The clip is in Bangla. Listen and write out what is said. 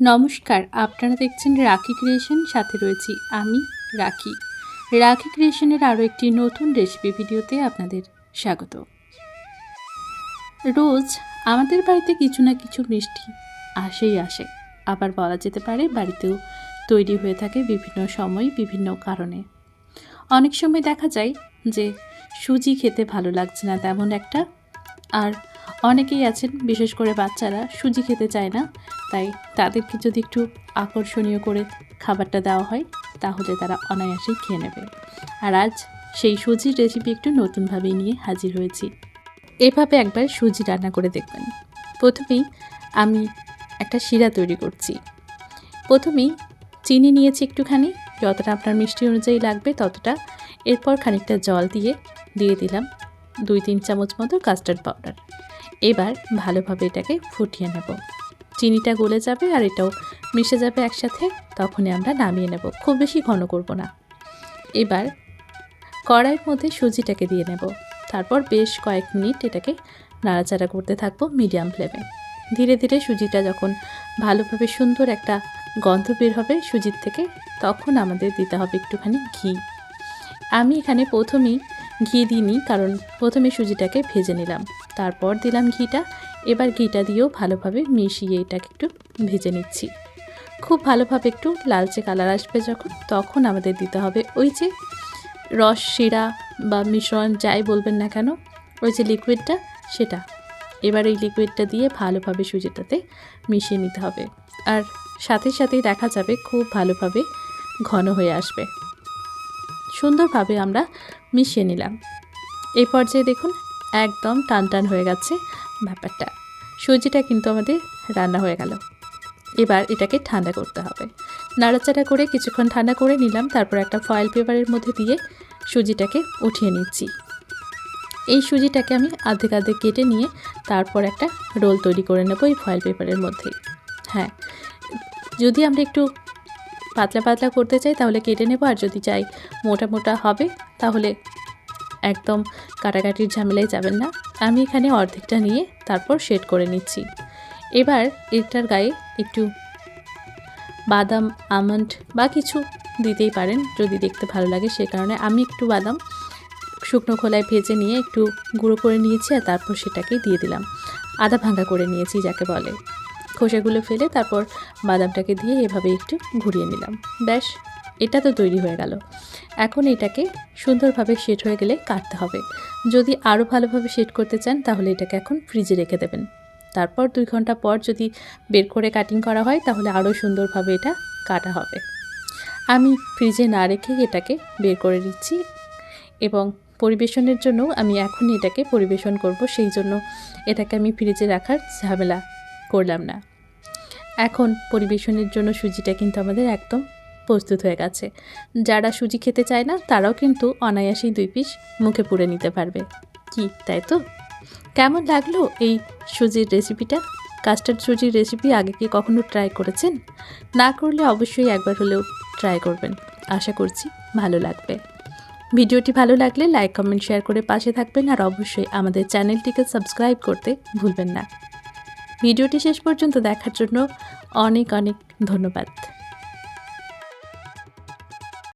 নমস্কার, আপনারা দেখছেন রাখি ক্রিয়েশন, সাথে রয়েছি আমি, রাখি। রাখি ক্রিয়েশনের আরও একটি নতুন রেসিপি ভিডিওতে আপনাদের স্বাগত। রোজ আমাদের বাড়িতে কিছু না কিছু মিষ্টি আসেই আসে। আবার বলা যেতে পারে বাড়িতেও তৈরি হয়ে থাকে বিভিন্ন সময় বিভিন্ন কারণে। অনেক সময় দেখা যায় যে সুজি খেতে ভালো লাগছে না তেমন একটা। আর অনেকেই আছেন, বিশেষ করে বাচ্চারা, সুজি খেতে চায় না তাই তাদেরকে যদি একটু আকর্ষণীয় করে খাবারটা দেওয়া হয়, তাহলে তারা অনায়াসেই খেয়ে নেবে। আর আজ সেই সুজির রেসিপি একটু নতুনভাবেই নিয়ে হাজির হয়েছি। এভাবে একবার সুজি রান্না করে দেখবেন। প্রথমেই আমি একটা শিরা তৈরি করছি। প্রথমেই চিনি নিয়েছি একটুখানি, যতটা আপনার মিষ্টি অনুযায়ী লাগবে ততটা। এরপর খানিকটা জল দিয়ে দিয়ে দিলাম দুই তিন চামচ মতো কাস্টার্ড পাউডার এবার ভালোভাবে এটাকে ফুটিয়ে নেব। চিনিটা গলে যাবে আর এটাও মিশে যাবে একসাথে, তখনই আমরা নামিয়ে নেব। খুব বেশি ঘন করব না। এবার কড়াইয়ের মধ্যে সুজিটাকে দিয়ে নেব। তারপর বেশ কয়েক মিনিট এটাকে নাড়াচাড়া করতে থাকব মিডিয়াম ফ্লেমে। ধীরে ধীরে সুজিটা যখন ভালোভাবে সুন্দর একটা গন্ধ বের হবে সুজির থেকে, তখন আমাদের দিতে হবে একটুখানি ঘি। আমি এখানে প্রথমেই ঘি দিইনি, কারণ প্রথমে সুজিটাকে ভেজে নিলাম। তারপর দিলাম ঘিটা এবার ঘিটা দিয়েও ভালোভাবে মিশিয়ে এটাকে একটু ভেজে নিচ্ছি। খুব ভালোভাবে একটু লালচে কালার আসবে যখন, তখন আমাদের দিতে হবে ওই যে রস শিরা বা মিশ্রণ যাই বলবেন না কেন, ওই যে লিকুইডটা সেটা। এবার এই লিকুইডটা দিয়ে ভালোভাবে সুজিটাতে মিশিয়ে নিতে হবে। আর সাথে সাথেই দেখা যাবে খুব ভালোভাবে ঘন হয়ে আসবে। সুন্দরভাবে আমরা মিশিয়ে নিলাম। এই পর্যায়ে দেখুন একদম টান টান হয়ে গেছে ব্যাপারটা। সুজিটা কিন্তু আমাদের রান্না হয়ে গেল। এবার এটাকে ঠান্ডা করতে হবে। নাড়াচাড়া করে কিছুক্ষণ ঠান্ডা করে নিলাম, তারপর একটা ফয়েল পেপারের মধ্যে দিয়ে সুজিটাকে উঠিয়ে নিচ্ছি। এই সুজিটাকে আমি আধেক আধেক কেটে নিয়ে তারপর একটা রোল তৈরি করে নেব এই ফয়েল পেপারের মধ্যে। হ্যাঁ যদি আমরা একটু পাতলা পাতলা করতে চাই তাহলে কেটে নেব, আর যদি চাই মোটা মোটা হবে তাহলে একদম কাটাকাটির ঝামেলায় যাবেন না। আমি এখানে অর্ধেকটা নিয়ে তারপর শেড করে নিচ্ছি। এবার এটার গায়ে একটু বাদাম, আমন্ড বা কিছু দিতেই পারেন, যদি দেখতে ভালো লাগে সে কারণে। আমি একটু বাদাম শুকনো খোলায় ভেজে নিয়ে একটু গুঁড়ো করে নিয়েছি আর তারপর সেটাকে দিয়ে দিলাম। আদা ভাঙ্গা করে নিয়েছি যাকে বলে। খোসাগুলো ফেলে তারপর বাদামটাকে দিয়ে এভাবে একটু ঘুরিয়ে নিলাম। ব্যাস। এটা তো তৈরি হয়ে গেল। এখন এটাকে সুন্দরভাবে সেট হয়ে গেলে কাটতে হবে। যদি আরও ভালোভাবে সেট করতে চান, তাহলে এটাকে এখন ফ্রিজে রেখে দেবেন। তারপর দুই ঘণ্টা পর যদি বের করে কাটিং করা হয়, তাহলে আরও সুন্দরভাবে এটা কাটা হবে। আমি ফ্রিজে না রেখে এটাকে বের করে নিচ্ছি এবং পরিবেশনের জন্য আমি এখনই এটাকে পরিবেশন করব, সেই জন্য এটাকে আমি ফ্রিজে রাখার ঝামেলা করলাম না। এখন পরিবেশনের জন্য সুজিটা কিন্তু আমাদের একদম প্রস্তুত হয়ে গেছে। যারা সুজি খেতে চায় না, তারাও কিন্তু অনায়াসেই দুই পিস মুখে পুড়ে নিতে পারবে। কি, তাই তো? কেমন লাগল এই সুজির রেসিপিটা? কাস্টার্ড সুজির রেসিপি আগে কি কখনো ট্রাই করেছেন? না করলে অবশ্যই একবার হলেও ট্রাই করবেন। আশা করছি ভালো লাগবে। ভিডিওটি ভালো লাগলে লাইক, কমেন্ট, শেয়ার করে পাশে থাকবেন আর অবশ্যই আমাদের চ্যানেলটিকে সাবস্ক্রাইব করতে ভুলবেন না। ভিডিওটি শেষ পর্যন্ত দেখার জন্য অনেক অনেক ধন্যবাদ।